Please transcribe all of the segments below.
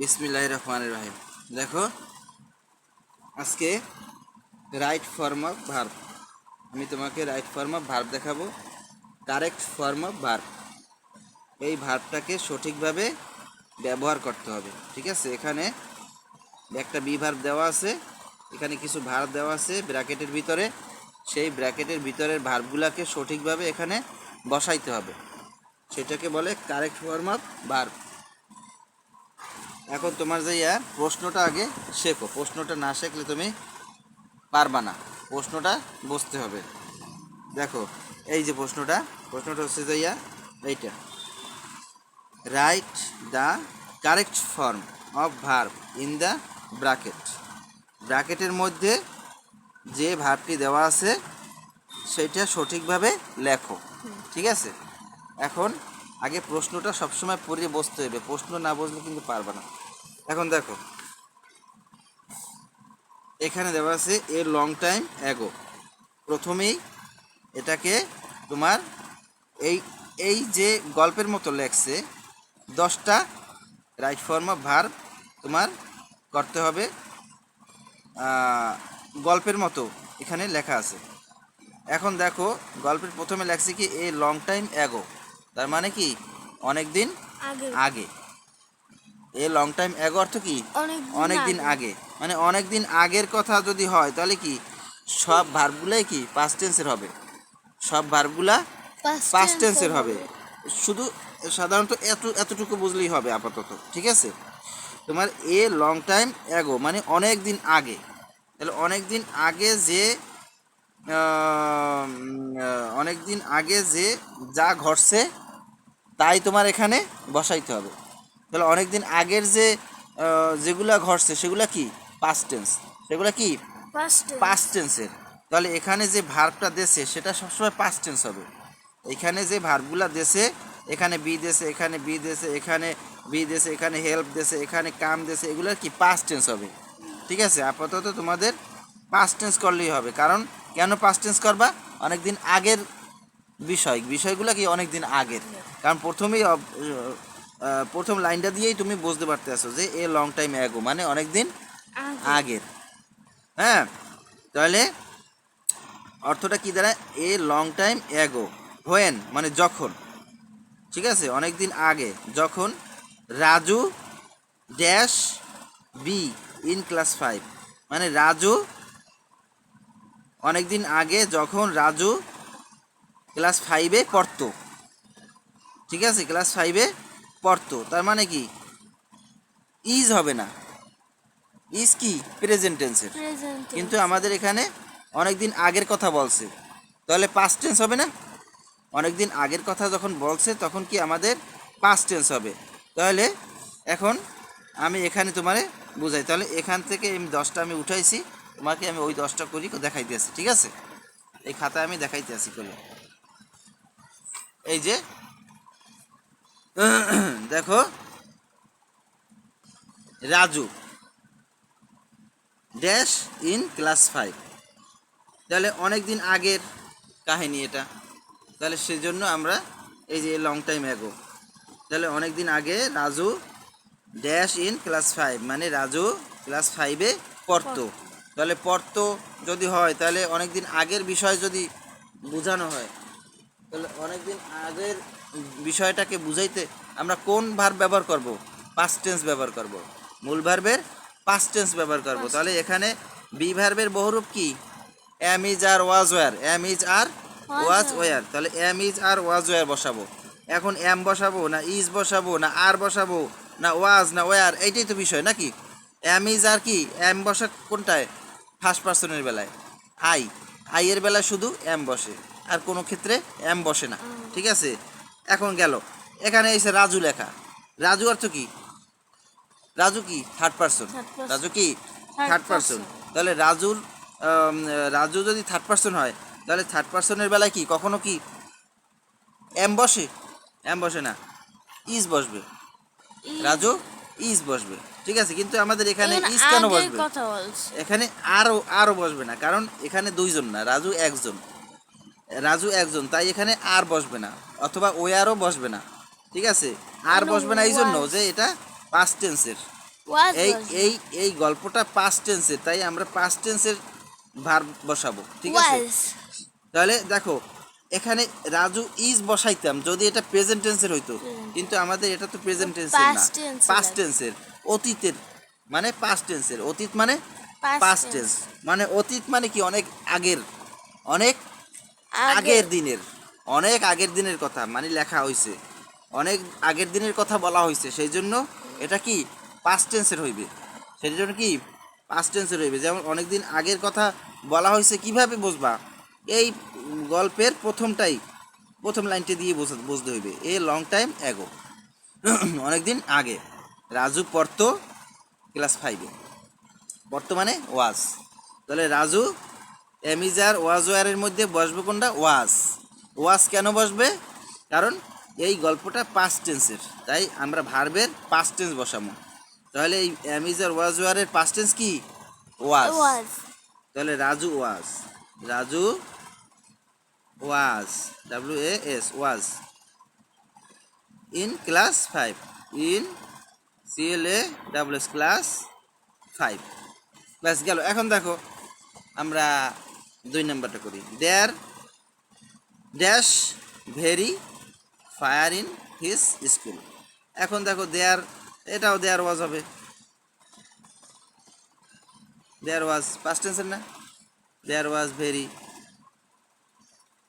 বিসমিল্লাহ রহমান রহিম। দেখো, আজকে রাইট ফর্ম অফ ভার্ব আমি তোমাকে রাইট ফর্ম অফ ভার্ব দেখাবো কারেক্ট ফর্ম অফ ভার্ব এই ভার্বটাকে সঠিকভাবে ব্যবহার করতে হবে, ঠিক আছে? এখানে একটা বি ভার্ব দেওয়া আছে, এখানে কিছু ভার্ব দেওয়া আছে, ব্র্যাকেটের ভিতরে। সেই ব্র্যাকেটের ভিতরের ভার্বগুলোকে সঠিকভাবে এখানে বসাইতে হবে। সেটাকে বলে কারেক্ট ফর্ম অফ ভার্ব এখন তোমার যে ইয়া, প্রশ্নটা আগে শেখো। প্রশ্নটা না শেখলে তুমি পারবা না। প্রশ্নটা বুঝতে হবে। দেখো, এই যে প্রশ্নটা প্রশ্নটা হচ্ছে যে ইয়া, এইটা। Right the correct form of verb in the bracket ব্র্যাকেটের মধ্যে যে ভার্বটি দেওয়া আছে, সেটা সঠিকভাবে লেখো। ঠিক আছে? এখন আগে প্রশ্নটা সবসময় পড়িয়ে বসতে হবে। প্রশ্ন না বুঝলে কিন্তু পারবে না। এখন দেখো। এখানে দেওয়া আছে এ লং টাইম অ্যাগো প্রথমেই এটাকে তোমার এই এই যে গল্পের মতো লেখছে দশটা রাইট ফর্ম অফ ভার্ব তোমার করতে হবে গল্পের মতো এখানে লেখা আছে। এখন দেখো গল্পের প্রথমে লেখছে কি এ লং টাইম অ্যাগো তার মানে কি অনেক দিন আগে। আগে। এ লং টাইম অ্যাগো অর্থ কি? অনেক দিন আগে। মানে অনেক দিন আগের কথা যদি হয় তাহলে কি সব ভার্বগুলাই কি পাস্ট টেন্সের হবে? সব ভার্বগুলা পাস্ট টেন্সের হবে। শুধু সাধারণত এত এতটুকু বুঝলেই হবে আপাতত ঠিক আছে? তোমার এ লং টাইম অ্যাগো মানে অনেক দিন আগে। তাহলে অনেক দিন আগে যে অনেক দিন আগে যে যা ঘটছে তাই তোমার এখানে বসাইতে হবে। তাহলে অনেক দিন আগের যে যেগুলা ঘটছে সেগুলা কি? পাস্ট টেন্স সেগুলা কি? পাস্ট টেন্সের তাহলে এখানে যে ভার্বটা দেশে সেটা সবসময় পাস্ট টেন্স হবে। এখানে যে ভার্বগুলা দেশে এখানে বি দেশে এখানে বি দেশে এখানে বি দেশে এখানে হেল্প দেশে এখানে কাম দেশে এগুলোর কি? পাস্ট টেন্স হবে। ঠিক আছে? আপাতত তোমাদের পাস্ট টেন্স করলেই হবে। কারণ কেন পাস্ট টেন্স করবা? অনেক দিন আগের বিষয়। বিষয়গুলো কি অনেক দিন আগের? কারণ প্রথমেই প্রথম লাইনটা দিয়েই তুমি বুঝতে পারতে আছো যে এ লং টাইম অ্যাগো মানে অনেক দিন আগের হ্যাঁ? তাহলে অর্থটা কি দাঁড়ায়? A long time ago when মানে যখন। ঠিক আছে? অনেক দিন আগে। যখন Raju dash be in class five মানে রাজু অনেক দিন আগে যখন রাজু ক্লাস ফাইভে পড়তো। ঠিক আছে? ক্লাস ফাইভে পড়তো তার মানে কি? ইজ হবে না। ইজ কি? প্রেজেন্ট টেন্সের কিন্তু আমাদের এখানে অনেক দিন আগের কথা বলছে। তাহলে পাস্ট টেন্স হবে না? অনেক দিন আগের কথা যখন বলছে তখন কি আমাদের পাস্ট টেন্স হবে? তাহলে এখন আমি এখানে তোমারে বুঝাই। তাহলে এখান থেকে আমি দশটা আমি উঠাইছি তোমাকে আমি ওই দশটা করি দেখাইতে আছি ঠিক আছে? এই খাতায় আমি দেখাইতে আছি করে এই যে দেখো, Raju dash in class five তাহলে অনেক দিন আগের কাহিনী এটা। তাহলে সেজন্য আমরা এই যে লং টাইম অ্যাগো তাহলে অনেক আগে Raju dash in class five মানে রাজু ক্লাস ফাইভে পড়তো। তাহলে পড়তো যদি হয়, তাহলে অনেক দিন আগের বিষয় যদি বোঝানো হয়, তাহলে অনেক দিন আগের বিষয়টাকে বুঝাইতে আমরা কোন ভার্ব ব্যবহার করব? পাস্ট টেন্স ব্যবহার করব। মূল ভার্বের পাস্ট টেন্স ব্যবহার করব। তাহলে এখানে বি ভার্বের বহুরূপ কি? Am is are was were am is are was were তাহলে am is are was were বসাবো। এখন এম বসাবো না ইজ বসাবো না আর বসাবো না ওয়াজ না ওয়ার এইটাই তো বিষয় নাকি? এম ইজ আর কি? এম বসা কোনটায়? ফার্স্ট পার্সনের বেলায়। আই আই এর বেলায় শুধু এম বসে। আর কোনো ক্ষেত্রে এম বসে না। ঠিক আছে? এখন গেল। এখানে এসে রাজু লেখা। রাজু অর্থ কি? রাজু কি? থার্ড পার্সন রাজু কি? থার্ড পার্সন তাহলে রাজুর রাজু যদি থার্ড পার্সন হয় তাহলে থার্ড পার্সনের বেলায় কি? কখনো কি? এম বসে? এম বসে না। ইজ বসবে। রাজু ইজ বসবে। ঠিক আছে? কিন্তু আমাদের এখানে ইজ কেন বসবে? এখানে আরও আরও বসবে না। কারণ এখানে দুইজন না। রাজু একজন। রাজু একজন তাই এখানে আর বসবে না অথবা ওয়ারও বসবে না ঠিক আছে? আর বসবে না এই জন্য যে এটা পাস্ট টেন্সের এই এই এই গল্পটা পাস্ট টেন্সের তাই আমরা পাস্ট টেন্সের ভার বসাবো ঠিক আছে? তাহলে দেখো এখানে রাজু ইজ বসাইতাম যদি এটা প্রেজেন্ট টেন্সের হইতো কিন্তু আমাদের এটা তো প্রেজেন্ট টেন্সের না। পাস্ট টেন্সের অতীতের মানে পাস্ট টেন্সের অতীত মানে পাস্ট টেন্স মানে অতীত মানে কি অনেক আগের অনেক আগের দিনের, অনেক আগের দিনের কথা মানে লেখা হয়েছে অনেক আগের দিনের কথা বলা হয়েছে সেই জন্য এটা কি পাস্ট টেন্সের হইবে? সেই জন্য কি পাস্ট টেন্সের হইবে? যেমন অনেক দিন আগের কথা বলা হয়েছে কীভাবে বুঝবা? এই গল্পের প্রথমটাই, প্রথম লাইনটি দিয়ে বোঝা- বুঝতে হইবে। এ লং টাইম অ্যাগো অনেকদিন আগে, রাজু পড়তো ক্লাস ফাইভে বর্তমানে ওয়াজ তাহলে রাজু এমিজার ওয়াজ ওয়ারের মধ্যে বসবে কোনটা? ওয়াজ। ওয়াজ কেন বসবে? কারণ এই গল্পটা পাস্ট টেন্সের তাই আমরা ভার্বের পাস্ট টেন্স বসাবো। তাহলে এই অ্যামিজার ওয়াজ ওয়ারের পাস্ট টেন্স কি? ওয়াজ। তাহলে Raju was. Raju was. W A S was. In class five in C L A W S class five ব্যাস গেল। এখন দেখো আমরা দুই নম্বরটা করি। There dash very fire in his school এখন দেখো দেয়ার এটাও দেয়ার ওয়াজ হবে। দেয়ার ওয়াজ পাস্ট টেন্সের না? দেয়ার ওয়াজ ভেরি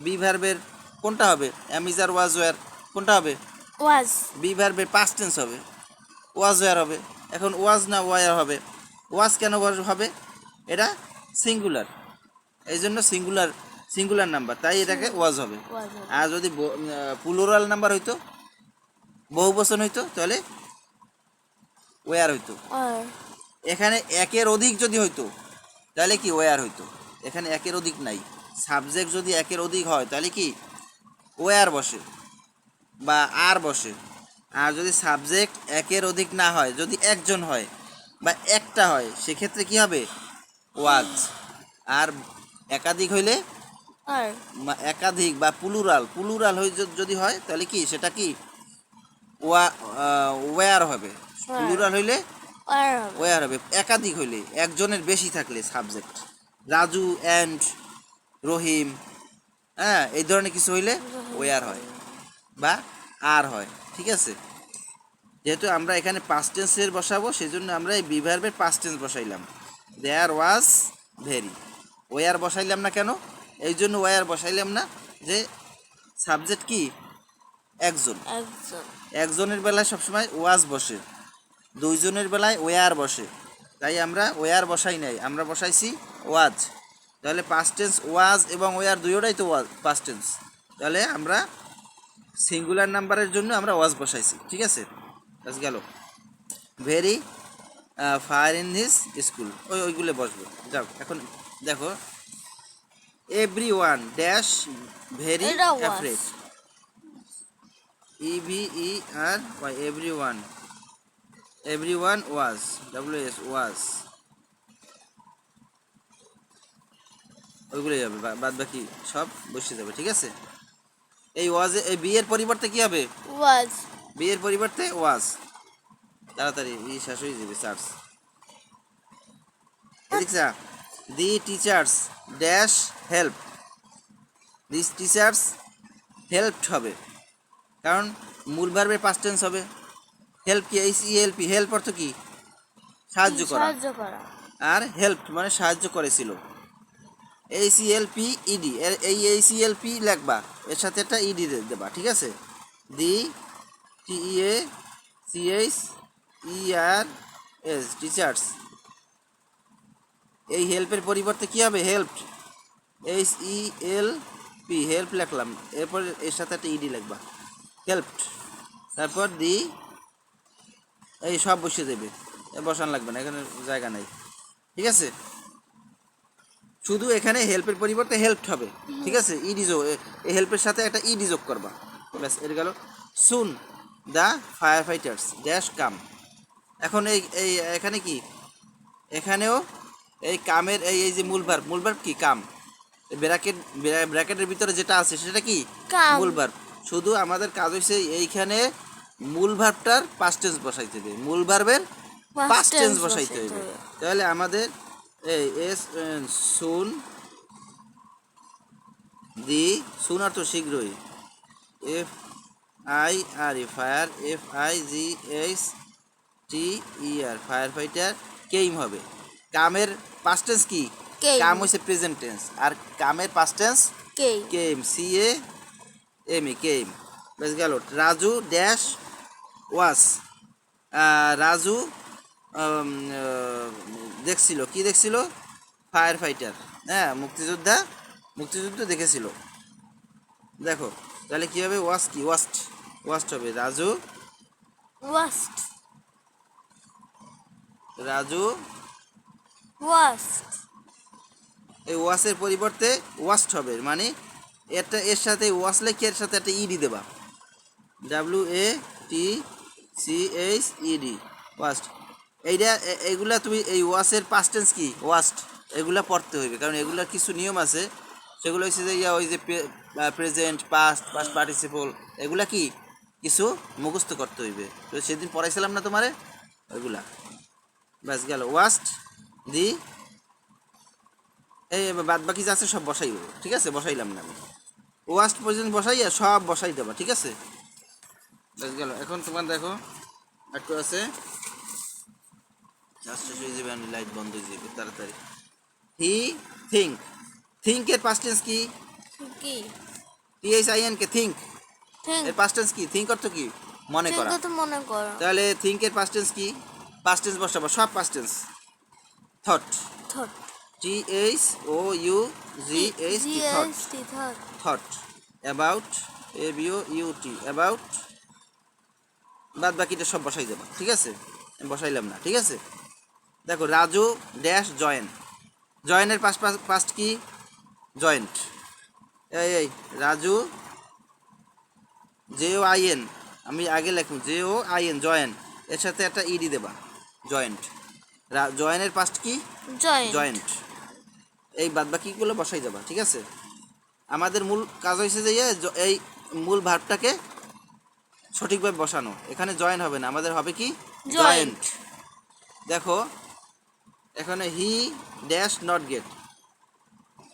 বি ভার্বের কোনটা হবে? অ্যামিজার ওয়াজ ওয়ার কোনটা হবে? ওয়াজ বি ভার্বের পাস্ট টেন্স হবে। ওয়াজ ওয়ার হবে। এখন ওয়াজ না ওয়ার হবে। ওয়াজ কেন হবে? এটা সিঙ্গুলার এই জন্য সিঙ্গুলার সিঙ্গুলার নাম্বার তাই এটাকে ওয়াজ হবে। আর যদি প্লুরাল নাম্বার হইতো বহু বচন হইতো তাহলে ওয়ার হইতো। এখানে একের অধিক যদি হইতো তাহলে কি ওয়ার হইতো? এখানে একের অধিক নাই। সাবজেক্ট যদি একের অধিক হয় তাহলে কি? ওয়ার বসে বা আর বসে। আর যদি সাবজেক্ট একের অধিক না হয় যদি একজন হয় বা একটা হয় সেক্ষেত্রে কি হবে? ওয়াজ আর একাধিক হইলে? আর। একাধিক বা পুলুরাল পুলুরাল হয়ে যদি হয় তাহলে কি? সেটা কি? ওয়া ওয়ার হবে। প্লুরাল হইলে? ওয়ার হবে। একাধিক হইলে একজনের বেশি থাকলে সাবজেক্ট রাজু অ্যান্ড রহিম হ্যাঁ এই ধরনের কিছু হইলে ওয়ার হয় বা আর হয় ঠিক আছে? যেহেতু আমরা এখানে পাস্ট টেন্সের বসাবো সেই জন্য আমরা এই বিভার্বের পাস্ট টেন্স বসাইলাম। দেয়ার ওয়াজ ভেরি ওয়ার বসাইলাম না কেন? এই জন্য ওয়ার বসাইলাম না যে সাবজেক্ট কি? একজন। একজন। একজনের বেলায় সবসময় ওয়াজ বসে দুইজনের বেলায় ওয়ার বসে। তাই আমরা ওয়ার বসাই নাই আমরা বসাইছি ওয়াজ। তাহলে পাস্ট টেন্স ওয়াজ এবং ওয়ার দুইটাই তো ওয়াজ পাস্ট টেন্স তাহলে আমরা সিঙ্গুলার নাম্বারের জন্য আমরা ওয়াজ বসাইছি ঠিক আছে? বাস গেল। Very fire in his school ওই ওইগুলো বসবো। যাও এখন দেখো every one dash very afraid E V E R Y every one every one was W S was ওইগুলোই হবে বাদ বাকি সব বসে যাবে ঠিক আছে? এই ওয়াজে এই বিয়ের পরিবর্তে কি হবে? ওয়াজ বিয়ের পরিবর্তে ওয়াজ তাড়াতাড়ি ই শেষ হয়ে যাবে charge দেখছা the teachers dash help this teachers helped হবে। কারণ মূল ভার্বের পাস্ট টেন্স হবে। হেল্প কি? এইচ ই হেল্প হেল্প অর্থ কি? সাহায্য করা। সাহায্য করা। আর হেল্প মানে সাহায্য করেছিল। এই সি এল পি ইডি এই এই সি এল পি লিখবা। এর সাথে একটা ইডি দেবা ঠিক আছে? The T E A C H E R S teachers এই হেল্পের পরিবর্তে কি হবে? Help H E L P help লিখলাম। এরপর এর সাথে একটা ইডি লিখবা। হেল্পড তারপর দি এই সব বসিয়ে দেবে। বসান লাগবে না, এখানে জায়গা নাই। ঠিক আছে? শুধু এখানে হেল্পের পরিবর্তে হেল্প হবে। ঠিক আছে? ইডি যোগ এই হেল্পের সাথে একটা ইডি যোগ করবা। ব্যাস এটা গেল। Soon the fire fighters dash come এখন এই, এখানে কি? এখানেও এই কামের এই এই যে মূল ভার্ব মূল ভার্ব কি? কাম। ব্র্যাকেট ব্র্যাকেটের ভিতরে যেটা আছে সেটা কি। মূল ভার্ব শুধু আমাদের কাজ হয়েছে এইখানে মূল ভার্বটার পাস্ট টেন্স বসাইতে হবে। মূল ভার্বের পাস্ট টেন্স বসাইতে হবে। তাহলে আমাদের এই এস সুন দি সুন অর্থ শীঘ্রই। F I R E fire F I G H T E R fire fighter came হবে। কামের পাস্ট টেন্স কি? Came. কাম হইছে প্রেজেন্ট টেন্স আর কামের past tense Came. Came C A M E came বেশ গেল। Raju dash was Raju um, ah, দেখছিল। কি দেখছিল? ফায়ার ফাইটার হ্যাঁ মুক্তিযোদ্ধা মুক্তিযুদ্ধ দেখেছিল। দেখো তাহলে কি হবে ওয়াস কি? ওয়াস্ট ওয়াস্ট হবে। রাজু? Worst. রাজু? Worst. এই ওয়াসের পরিবর্তে ওয়াস্ট হবে মানে এটা এর সাথে ওয়াস লেখে এর সাথে একটা ইডি দেবা। W A T C H ED watched এইটা এ- এইগুলা তুমি এই ওয়াসের পাস্ট টেন্স কি? ওয়াস্ট এগুলা পড়তে হইবে কারণ এগুলার কিছু নিয়ম আছে। সেগুলো হচ্ছে যে ইয়া ওই যে প্রেজেন্ট পাস্ট পাস্ট পার্টিসিপল এগুলা কি? কিছু মুখস্থ করতে হইবে। তো সেদিন পড়াইছিলাম না তোমারে? ওইগুলা। ব্যাস গেল। Watched the? এই বাদ বাকি যা আছে সব বসাই দেবো ঠিক আছে? বসাইলাম না আমি। ওয়াস্ট পর্যন্ত বসাইয়া সব বসাই দেবা ঠিক আছে? বেশ গেল। এখন তোমার দেখো একটু আছে। যাবে আমি লাইট বন্ধ হয়ে যাবে তাড়াতাড়ি। হি থিঙ্ক থিঙ্কের পাস্ট টেন্স কি? কি? T H I N K think think এর পাস্ট টেন্স কি? থিঙ্ক অর্থ কি? মনে করা। মনে করো। তাহলে থিঙ্কের পাস্ট টেন্স কি? পাস্ট টেন্স বসাবো সব past tense thought thought T H O U G H T thought thought about A B O U T about বাদ বাকিটা সব বসাই দেবো ঠিক আছে? আমি বসাইলাম না ঠিক আছে? দেখো রাজু ড্যাশ জয়েন জয়েনের পাশ পাস্ট কি? জয়েন্ট এই এই Raju J O I N আমি আগে লেখুন J O I N join এর সাথে একটা ইডি দেবা জয়েন্ট জয়েনের পাস্ট কি? জয়েন্ট। জয়েন্ট। এই বাদ বাকিগুলো বসাই যাবা ঠিক আছে? আমাদের মূল কাজ হয়েছে যে ইয়ে, এই মূল ভার্বটাকে সঠিকভাবে বসানো। এখানে জয়েন হবে না আমাদের হবে কি? জয়েন্ট। দেখো এখানে হি ড্যাশ নট গেট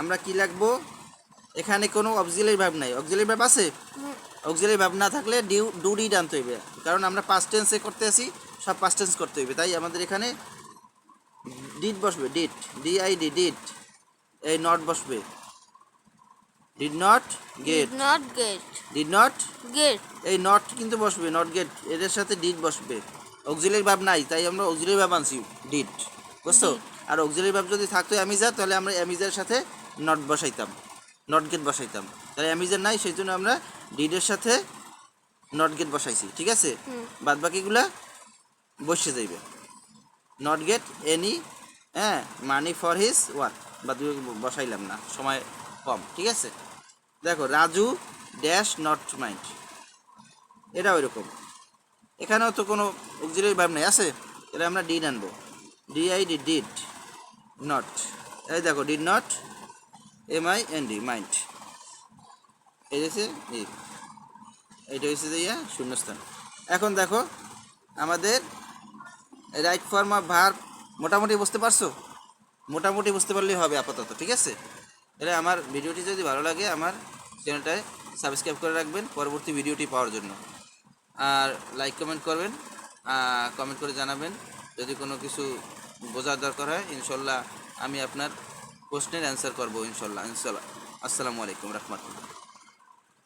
আমরা কি লাগবো? এখানে কোনো অক্সিলারি ভাব নাই। অক্সিলারি ভাব আছে? অক্সিলারি ভাব না থাকলে ডিউ ডু ডিড আনতে হইবে। কারণ আমরা পাস্ট টেন্সে করতে আসি সব পাস্ট টেন্স করতে হইবে। তাই আমাদের এখানে ডিড বসবে did D I D did এই নট বসবে। Did not get not get did not get এই নট কিন্তু বসবে নট গেট এদের সাথে ডিড বসবে। অক্সিলারি ভাব নাই তাই আমরা অক্সিলারি ভাব আনছি ডিড বুঝছ? আর অক্সিলারি ভাব যদি থাকতো অ্যামিজার তাহলে আমরা অ্যামিজার সাথে নট বসাইতাম নট গেট বসাইতাম। তাহলে অ্যামিজার নাই সেই জন্য আমরা ডিডের সাথে নট গেট বসাইছি ঠিক আছে। বাদ বাকিগুলা বসে যাইবে। নট গেট এনি হ্যাঁ মানি ফর হিজ ওয়ার্ক বা বাকি বসাইলাম না, সময় কম, ঠিক আছে? দেখো, রাজু ড্যাশ নট মাইন্ড এটা ওই রকম এখানেও তো কোনো অক্সিলারি ভাব নেই, আছে? এটা আমরা ডিড আনব। D I D did not এই দেখো did not M I N D mind এই হচ্ছে এই। এইটা হচ্ছে যে ইয়া, শূন্যস্থান। এখন দেখো, আমাদের রাইট ফর্ম অফ ভার্ব মোটামুটি বুঝতে পারছ? মোটামুটি বুঝতে পারলেই হবে আপাতত, ঠিক আছে? এটা আমার ভিডিওটি যদি ভালো লাগে, আমার চ্যানেলটায় সাবস্ক্রাইব করে রাখবেন পরবর্তী ভিডিওটি পাওয়ার জন্য। আর লাইক কমেন্ট করবেন কমেন্ট করে জানাবেন। যদি কোনো কিছু বোঝার দরকার হয়, ইনশাল্লাহ আমি আপনার প্রশ্নের অ্যান্সার করব, ইনশাল্লাহ। ইনশাল্লাহ। আসসালামু আলাইকুম রহমতুল্লাহ।